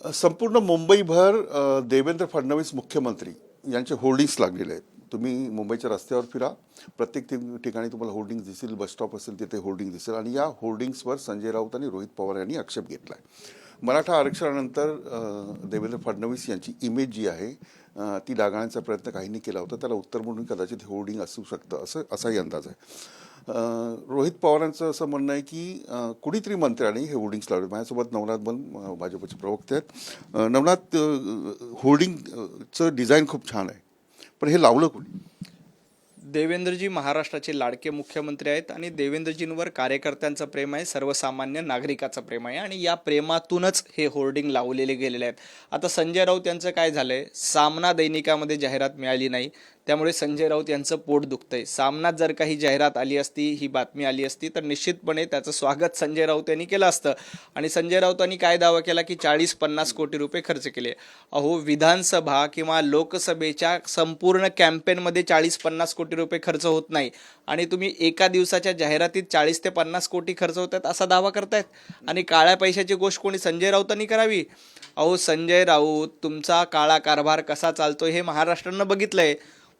संपूर्ण मुंबईभर देवेंद्र फडणवीस मुख्यमंत्री यांचे होर्डिंग्स लागलेले आहेत. तुम्ही मुंबईच्या रस्त्यावर फिरा. प्रत्येक ठिकाणी तुम्हाला होर्डिंग्स दिसेल बस स्टॉप असेल तिथे होर्डिंग दिसेल. आणि या होर्डिंग्सवर संजय राऊत आणि रोहित पवार यांनी आक्षेप घेतला आहे मराठा आरक्षणानंतर देवेंद्र फडणवीस यांची इमेज जी आहे ती डागाळण्याचा प्रयत्न काहींनी केला होता. त्याला उत्तर म्हणून कदाचित हे होर्डिंग असू शकतं असं असाही अंदाज आहे. रोहित पवारांचं असं म्हणणं आहे की कुणीतरी मंत्र्यांनी हे होर्डिंग्स लावले. माझ्यासोबत नवनाथ बन भाजपचे प्रवक्ते आहेत. नवनाथ होर्डिंगचं डिझाईन खूप छान आहे. पण हे लावलं कोणी? देवेंद्रजी महाराष्ट्राचे लाडके मुख्यमंत्री आहेत आणि देवेंद्रजींवर कार्यकर्त्यांचं प्रेम आहे सर्वसामान्य नागरिकाचं प्रेम आहे आणि या प्रेमातूनच हे होर्डिंग लावलेले गेलेले आहेत. आता संजय राऊत यांचं काय झालं आहे सामना दैनिकामध्ये जाहिरात मिळाली नाही. त्यामुळे संजय राऊत यांचं पोट दुखतंय. सामनात जर काही जाहिरात आली असती ही बातमी आली असती तर निश्चितपणे त्याचं स्वागत संजय राऊत यांनी केलं असतं. आणि संजय राऊतांनी काय दावा केला की चाळीस पन्नास कोटी रुपये खर्च केले. अहो विधानसभा किंवा लोकसभेच्या संपूर्ण कॅम्पेनमध्ये चाळीस पन्नास कोटी रुपये खर्च होत नाही. आणि तुम्ही एका दिवसाच्या जाहिरातीत चाळीस ते पन्नास कोटी खर्च होतात असा दावा करतायत. आणि काळ्या पैशाची गोष्ट कोणी संजय राऊतांनी करावी? अहो संजय राऊत तुमचा काळा कारभार कसा चालतो हे महाराष्ट्रानं बघितलंय.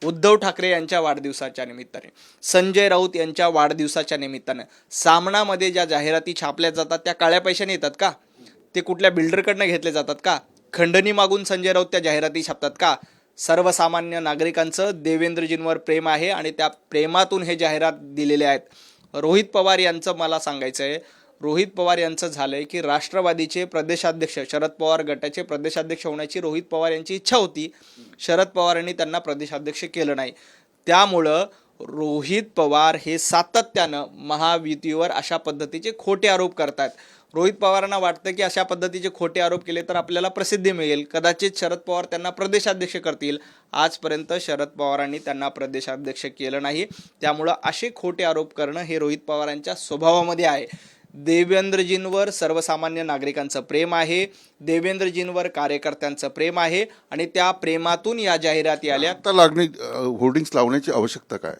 उद्धव ठाकरे यांच्या वाढदिवसाच्या निमित्ताने संजय राऊत यांच्या वाढदिवसाच्या निमित्तानं. सामनामध्ये ज्या जाहिराती छापल्या जातात त्या काळ्या पैशाने येतात का? ते कुठल्या बिल्डरकडनं घेतले जातात का? खंडणी मागून संजय राऊत त्या जाहिराती छापतात का? सर्वसामान्य नागरिकांचं देवेंद्रजींवर प्रेम आहे आणि त्या प्रेमातून हे जाहिरात दिलेले आहेत. रोहित पवार यांचं मला सांगायचं आहे रोहित पवार यांचं झालं आहे की राष्ट्रवादीचे प्रदेशाध्यक्ष शरद पवार गटाचे प्रदेशाध्यक्ष होण्याची रोहित पवार यांची इच्छा होती. शरद पवार यांनी त्यांना प्रदेशाध्यक्ष केलं नाही. त्यामुळं रोहित पवार हे सातत्यानं महायुतीवर अशा पद्धतीचे खोटे आरोप करतात रोहित पवारांना वाटतं की अशा पद्धतीचे खोटे आरोप केले तर आपल्याला प्रसिद्धी मिळेल. कदाचित शरद पवार त्यांना प्रदेशाध्यक्ष करतील. आजपर्यंत शरद पवारांनी त्यांना प्रदेशाध्यक्ष केलं नाही. त्यामुळं असे खोटे आरोप करणं हे रोहित पवारांच्या स्वभावामध्ये आहे. देवेंद्रजींवर सर्वसामान्य नागरिकांचं प्रेम आहे देवेंद्रजींवर कार्यकर्त्यांचं प्रेम आहे आणि त्या प्रेमातून या जाहिराती आल्या. आता लागणे होर्डिंग्स लावण्याची आवश्यकता काय?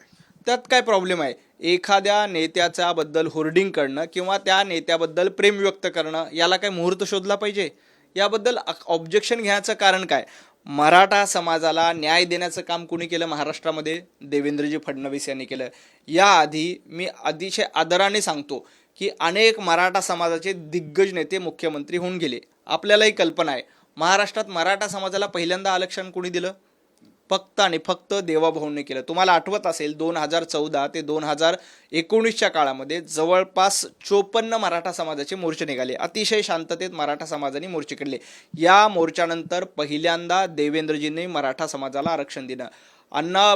त्यात काय प्रॉब्लेम आहे? एखाद्या नेत्याच्या बद्दल होर्डिंग करणं किंवा त्या नेत्याबद्दल प्रेम व्यक्त करणं याला काय मुहूर्त शोधला पाहिजे? याबद्दल ऑब्जेक्शन घ्यायचं कारण काय? मराठा समाजाला न्याय देण्याचं काम कुणी केलं? महाराष्ट्रामध्ये देवेंद्रजी फडणवीस यांनी केलं. याआधी मी अतिशय आदराने सांगतो की अनेक मराठा समाजाचे दिग्गज नेते मुख्यमंत्री होऊन गेले. आपल्यालाही कल्पना आहे. महाराष्ट्रात मराठा समाजाला पहिल्यांदा आरक्षण कुणी दिलं? फक्त आणि फक्त देवाभाऊंनी केलं. तुम्हाला आठवत असेल दोन हजार चौदा ते दोन हजार एकोणीसच्या काळामध्ये जवळपास चोपन्न मराठा समाजाचे मोर्चे निघाले. अतिशय शांततेत मराठा समाजाने मोर्चे काढले. या मोर्चानंतर पहिल्यांदा देवेंद्रजींनी मराठा समाजाला आरक्षण दिलं. अण्णा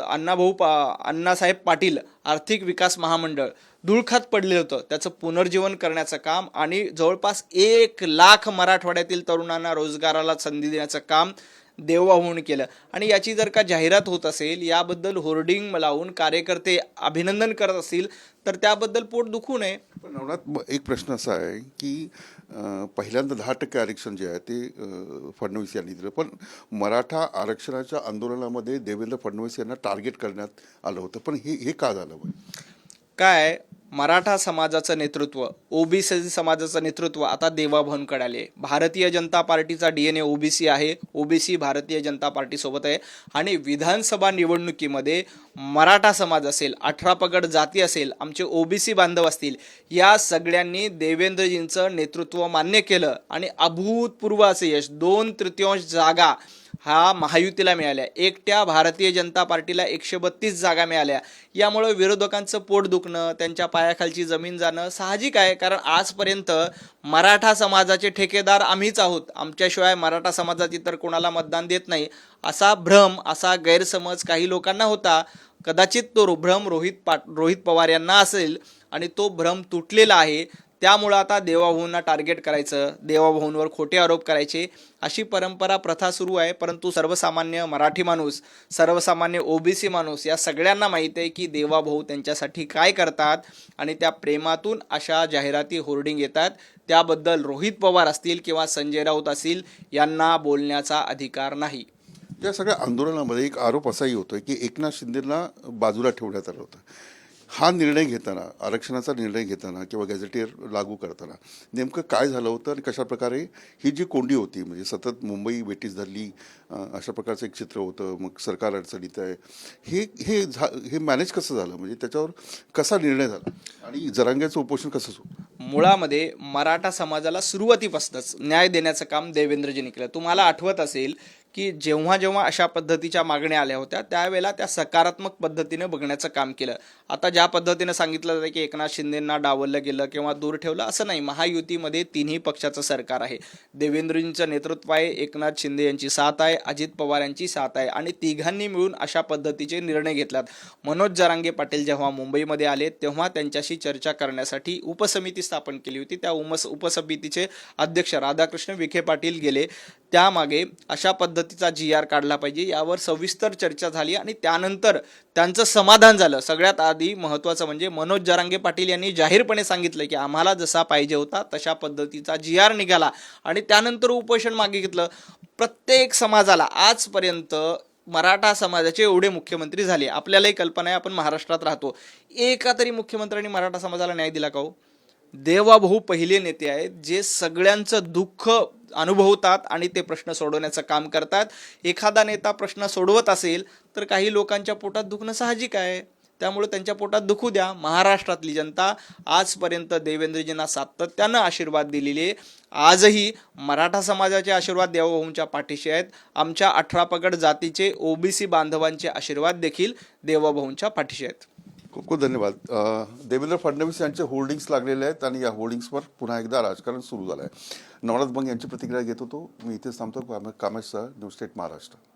अण्णाभाऊ पा अण्णासाहेब पाटील आर्थिक विकास महामंडळ धुळखात पडलेलं होतं. त्याचं पुनर्जीवन करण्याचं काम आणि जवळपास एक लाख मराठवाड्यातील तरुणांना रोजगाराला संधी देण्याचं काम देवभाऊने केलं. आणि याची जर का जाहिरात होत असेल याबद्दल होर्डिंग लावून कार्यकर्ते अभिनंदन करत असतील तर त्याबद्दल पोट दुखू नये. पण नवनाथ एक प्रश्न असा आहे की पहिल्यांदा दहा टक्के आरक्षण जे आहे ते फडणवीस यांनी दिलं. पण मराठा आरक्षणाच्या आंदोलनामध्ये देवेंद्र फडणवीस यांना टार्गेट करण्यात आलं होतं. पण हे हे का झालं? काय? मराठा समाजाचं नेतृत्व ओबीसी समाजाचं नेतृत्व आता देवाभाऊंकडे आले भारतीय जनता पार्टीचा डी एन ए ओबीसी आहे. ओबीसी भारतीय जनता पार्टीसोबत आहे. आणि विधानसभा निवडणुकीमध्ये मराठा समाज असेल अठरा पगड जाती असेल आमचे ओबीसी बांधव असतील या सगळ्यांनी देवेंद्रजींचं नेतृत्व मान्य केलं. आणि अभूतपूर्व असे यश दोन तृतीयांश जागा हा महायुतीला मिळाल्या. एकट्या भारतीय जनता पार्टीला एकशे बत्तीस जागा मिळाल्या. यामुळे विरोधकांचं पोट दुखणं त्यांच्या पायाखालची जमीन जाणं साहजिक आहे कारण आजपर्यंत मराठा समाजाचे ठेकेदार आम्हीच आहोत. आमच्याशिवाय मराठा समाजात इतर कोणाला मतदान देत नाही. असा भ्रम असा गैरसमज काही लोकांना होता. कदाचित तो भ्रम रोहित पाट रोहित पवार यांना असेल आणि तो भ्रम तुटलेला आहे. त्यामुळं आता देवाभाऊंना टार्गेट करायचं देवाभाऊंवर खोटे आरोप करायचे अशी परंपरा प्रथा सुरू आहे. परंतु सर्वसामान्य मराठी माणूस सर्वसामान्य ओबीसी माणूस या सगळ्यांना माहीत आहे की देवाभाऊ त्यांच्यासाठी काय करतात आणि त्या प्रेमातून अशा जाहिराती होर्डिंग येतात. त्याबद्दल रोहित पवार असतील किंवा संजय राऊत असतील यांना बोलण्याचा अधिकार नाही. या सगळ्या आंदोलनामध्ये एक आरोप असाही होतोय की एकनाथ शिंदेला बाजूला ठेवण्यात आलं होतं. हा निर्णय घेताना आरक्षणाचा निर्णय घेताना किंवा गॅझेटियर लागू करताना नेमकं काय झालं होतं आणि कशा प्रकारे ही जी कोंडी होती म्हणजे सतत मुंबई बेटीस धरली अशा प्रकारचं एक चित्र होतं मग सरकार अडचणीत आहे हे हे झा हे मॅनेज कसं झालं? म्हणजे त्याच्यावर कसा निर्णय झाला? आणि जरांग्याचं उपोषण कसं सुरू? मुळामध्ये मराठा समाजाला सुरुवातीपासूनच न्याय देण्याचं काम देवेंद्रजींनी केलं. तुम्हाला आठवत असेल की जेव्हा जेव्हा अशा पद्धतीच्या मागण्या आल्या होत्या त्यावेळेला त्या सकारात्मक पद्धतीने बघण्याचं काम केलं. आता ज्या पद्धतीनं सांगितलं जातं की एकनाथ शिंदेंना डावललं गेलं किंवा दूर ठेवलं असं नाही. महायुतीमध्ये तिन्ही पक्षाचं सरकार आहे. देवेंद्रजींचं नेतृत्व आहे एकनाथ शिंदे यांची साथ आहे अजित पवार यांची साथ आहे आणि तिघांनी मिळून अशा पद्धतीचे निर्णय घेतलात. मनोज जरांगे पाटील जेव्हा मुंबईमध्ये आले तेव्हा त्यांच्याशी चर्चा करण्यासाठी उपसमिती स्थापन केली होती. त्या उमस उपसमितीचे अध्यक्ष राधाकृष्ण विखे पाटील गेले. त्यामागे अशा पद्धतीचा जी आर काढला पाहिजे. यावर सविस्तर चर्चा झाली आणि त्यानंतर त्यांचं समाधान झालं. सगळ्यात आधी महत्त्वाचं म्हणजे मनोज जरांगे पाटील यांनी जाहीरपणे सांगितलं की आम्हाला जसा पाहिजे होता तशा पद्धतीचा जी आर निघाला आणि त्यानंतर उपोषण मागे घेतलं. प्रत्येक समाजाला आजपर्यंत मराठा समाजाचे एवढे मुख्यमंत्री झाले. आपल्यालाही कल्पना आहे आपण महाराष्ट्रात राहतो. एका तरी मुख्यमंत्र्यांनी मराठा समाजाला न्याय दिला का हो? देवाभाऊ पहिले नेते आहेत जे सगळ्यांचं दुःख अनुभवतात आणि ते प्रश्न सोडवण्याचं काम करतात. एखादा नेता प्रश्न सोडवत असेल तर काही लोकांच्या पोटात दुखणं साहजिक आहे. त्यामुळे त्यांच्या पोटात दुखू द्या. महाराष्ट्रातली जनता आजपर्यंत देवेंद्रजींना सातत्यानं आशीर्वाद दिलेले आजही मराठा समाजाचे आशीर्वाद देवभाऊंच्या पाठीशी आहेत. आमच्या अठरा पगड जातीचे ओबीसी बांधवांचे आशीर्वाद देखील देवभाऊंच्या पाठीशी आहेत. खूप खूप धन्यवाद. देवेंद्र फडणवीस यांचे होल्डिंग्स लागलेले आहेत आणि या होल्डिंग्सवर पुन्हा एकदा राजकारण सुरू झालं आहे नवनाथ बंग यांची प्रतिक्रिया घेत होतो. मी इथेच थांबतो. कामेश सह न्यूज स्टेट महाराष्ट्र.